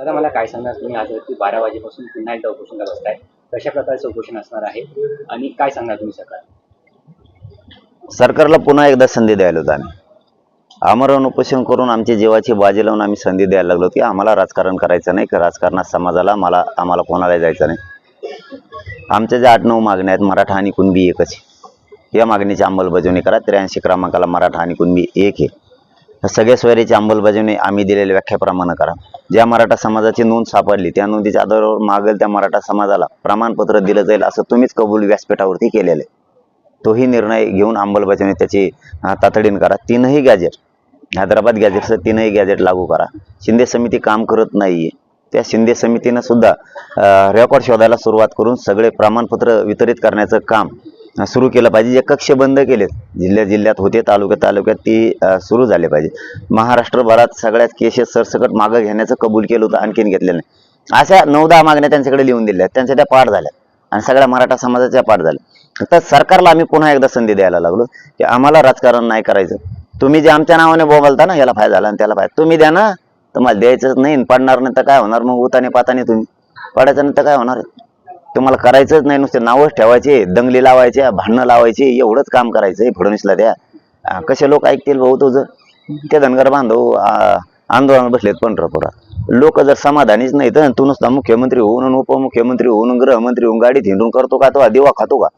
दादा मला काय सांगणार? तुम्ही आज रात्री बारा वाजेपासून पुन्हा एकदा उपोषणाला बसताय. कशा प्रकारचं उपोषण असणार आहे? आणि काय सांगणार तुम्ही सरकार? सरकारला पुन्हा एकदा संधी द्यायला होता आम्ही. आमरण उपोषण करून आमची जीवाची बाजी लावून आम्ही संधी द्यायला लागलो की आम्हाला राजकारण करायचं नाही राजकारणात समाजाला मला आम्हाला कोणाला जायचं नाही. आमच्या ज्या आठ नऊ मागण्या आहेत मराठा आणि कुणबी एकच या मागणीची अंमलबजावणी करा. त्र्याऐंशी क्रमांकाला मराठा आणि कुणबी एक आहे. सगळ्या सोयरीची अंमलबजावणी आम्ही दिलेल्या व्याख्याप्रमाणे करा. ज्या मराठा समाजाची नोंद सापडली त्या नोंदीच्या आधारावर मागेल त्या मराठा समाजाला प्रमाणपत्र दिलं जाईल असं तुम्हीच कबूल व्यासपीठावरती केलेलं आहे. तोही निर्णय घेऊन अंमलबजावणी त्याची तातडीनं तातडीने करा. तीनही गॅजेट हैदराबाद गॅजेटचं तीनही गॅजेट लागू करा. शिंदे समिती काम करत नाहीये. त्या शिंदे समितीनं सुद्धा रेकॉर्ड शोधायला सुरुवात करून सगळे प्रमाणपत्र वितरित करण्याचं काम सुरू केलं पाहिजे. जे कक्ष बंद केलेत जिल्ह्या जिल्ह्यात होते तालुक्यात तालुक्यात ती सुरू झाले पाहिजे. महाराष्ट्रभरात सगळ्यात केसेस सरसकट मागं घेण्याचं कबूल केलं होतं आणखीन घेतलेलं नाही. अशा नऊ दहा मागण्या त्यांच्याकडे लिहून दिल्या. त्यांच्या त्या पाठ झाल्या. आणि सगळ्या मराठा समाजाच्या पाठ झाल्या. तर सरकारला आम्ही पुन्हा एकदा संधी द्यायला लागलो की आम्हाला राजकारण नाही करायचं. तुम्ही जे आमच्या नावाने बोबलता ना याला फायदा झाला आणि त्याला फायदा. तुम्ही द्या ना. तुम्हाला द्यायचंच नाही पडणार नाही तर काय होणार? मग उताने पाताने तुम्ही. पडायचं नाही तर काय होणार? तुम्हाला करायचंच नाही नुसते नावच ठेवायचे दंगली लावायचे भांडणं लावायचे एवढंच काम करायचंय फडणवीसला द्या. कसे लोक ऐकतील भाऊ तुझं? ते धनगर बांधव आंदोलन बसलेत पंढरपुरात. लोक जर समाधानीच नाही तर तू नुसता मुख्यमंत्री होऊन आणि उपमुख्यमंत्री होऊन गृहमंत्री होऊन गाडी हिंडून करतो का तो? दिवा खातो का?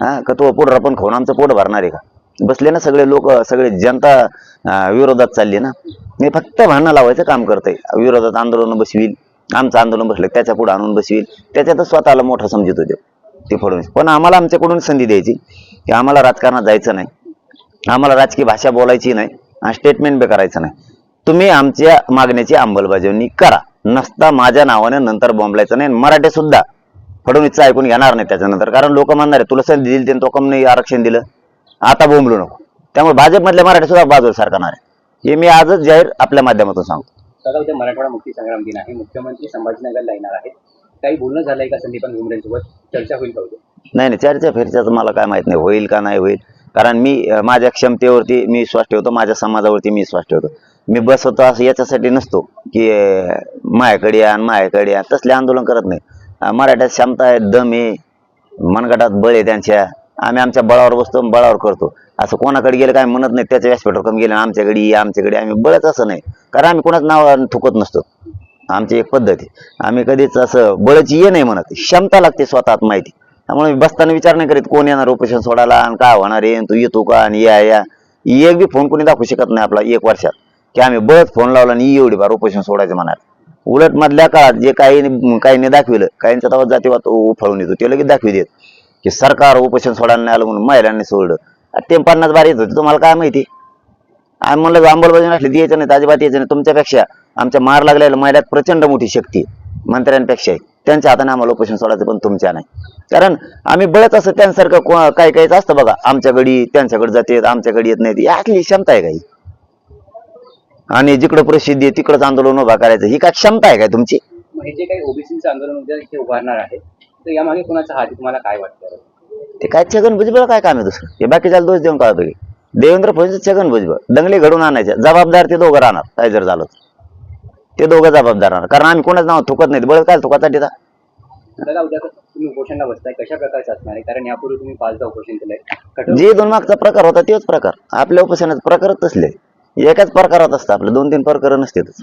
हा का तो पोट पण खाऊन आमचं पोट भरणार आहे का? बसले ना सगळे लोक सगळे जनता विरोधात चालली ना? मी फक्त भांडणं लावायचं काम करतंय. विरोधात आंदोलन बसवील आमचं आंदोलन बसलं त्याच्या पुढे आणून बसवील त्याच्यातच स्वतःला मोठा समजत होते. ते फडणवीस पण आम्हाला आमच्याकडून संधी द्यायची की आम्हाला राजकारणात जायचं नाही. आम्हाला राजकीय भाषा बोलायची नाही आणि स्टेटमेंट बी करायचं नाही. तुम्ही आमच्या मागण्याची अंमलबजावणी करा. नसता माझ्या नावाने नंतर बोंबलायचं नाही मराठी सुद्धा फडणवीसचं ऐकून घेणार नाही त्याच्यानंतर. कारण लोक म्हणणार आहे तुला संधी दिली त्यांनी तो कम नाही आरक्षण दिलं? आता बोंबलू नको. त्यामुळे भाजपमधल्या मराठी सुद्धा बाजूला सरकणार आहे. हे मी आजच जाहीर आपल्या माध्यमातून सांगतो. दादा उद्या मराठवाडा मुक्ती संग्राम दिन आहे. मुख्यमंत्री संभाजीनगरला येणार आहेत. काही बोलणं झालंय का संदीपान घुमरेंसोबत? चर्चा होईल का उद्या? नाही नाही चर्चा फिरच्याचं मला काय माहीत नाही. होईल का नाही होईल? कारण मी अं, माझ्या क्षमतेवरती मी विश्वास ठेवतो माझ्या समाजावरती मी विश्वास ठेवतो. मी बसवतो असं याच्यासाठी नसतो की अं, माझ्याकडे या आणि माझ्याकडे या. तसले आंदोलन करत नाही. अं, मराठ्यात क्षमता आहे दम आहे. मनगटात बळ आहे त्यांच्या. आम्ही आमच्या बळावर बसतो बळावर करतो. असं कोणाकडे गेलं काय म्हणत नाही त्याच्या व्यासपीठावर कमी गेलं आमच्याकडे ये, आमच्याकडे आम्ही बळच असं नाही. कारण आम्ही कोणाच नाव थुकत नसतो. आमची एक पद्धत आहे. आम्ही कधीच असं बळची ये नाही म्हणत. क्षमता लागते स्वतःत माहिती. त्यामुळे मी बसताना विचार नाही करीत कोण येणार उपोषण सोडायला आणि काय होणार आहे तू येतो का आणि या या. एक बी फोन कोणी दाखवू शकत नाही आपला एक वर्षात. की आम्ही बळच फोन लावला आणि ये एवढी बार उपोषण सोडायचं म्हणाल. उलट मधल्या काळात जे काही काहीने दाखविलं काहींचा तवा जातीवाद उफळून येतो ते लगेच दाखवी देत. की सरकार उपोषण सोडायला नाही आलं म्हणून महिलांनी सोडलं. आणि ते पन्नास बार येत होते तुम्हाला काय माहिती? आम्ही म्हणलं अंमलबजावणी असली द्यायचं नाही अजिबात यायचं नाही. तुमच्यापेक्षा आमच्या मार लागलेल्या महिलात प्रचंड मोठी शक्ती आहे, मंत्र्यांपेक्षा आहे. त्यांच्या हाताने आम्हाला उपोषण सोडायचं पण तुमच्या नाही. कारण आम्ही बळत असं त्यांसारखं को- काही काहीच असतं बघा. आमच्याकडे त्यांच्याकडे जाते आमच्याकडे येत नाही यातली क्षमता आहे काही. आणि जिकडं प्रसिद्धी आहे तिकडंच आंदोलन उभा करायचं. ही काय क्षमता आहे काय तुमची? म्हणजे मग काही ओबीसीचं आंदोलन उद्या इथे उभारणार आहे तर यामागे कोणाचा हात आहे? तुम्हाला काय वाटतं ते काय छगन भुजबळ काय काम आहे दुसरं? हे बाकीच्याला दोष देऊन काय होतं की? देवेंद्र फडणवीस छगन भुजबळ. दंगली घडून आणायचे. जबाबदार ते दोघं राहणार काय जर झालं तर. ते दोघं जबाबदार राहणार. कारण आम्ही कोणाच नाव थुकत नाही. बळ काय थुकाचा देता दादा उद्या तुम्ही उपोषणला बसताय. कशा प्रकारचं असणार आहे? कारण यापूर्वी तुम्ही पाचदा उपोषण केलंय. कठोर जे दोन मागचा प्रकार होता तेच प्रकार. आपल्या उपोषणाचे प्रकारच तसले. एकाच प्रकारात असतं आपलं. दोन तीन प्रकार नसतेच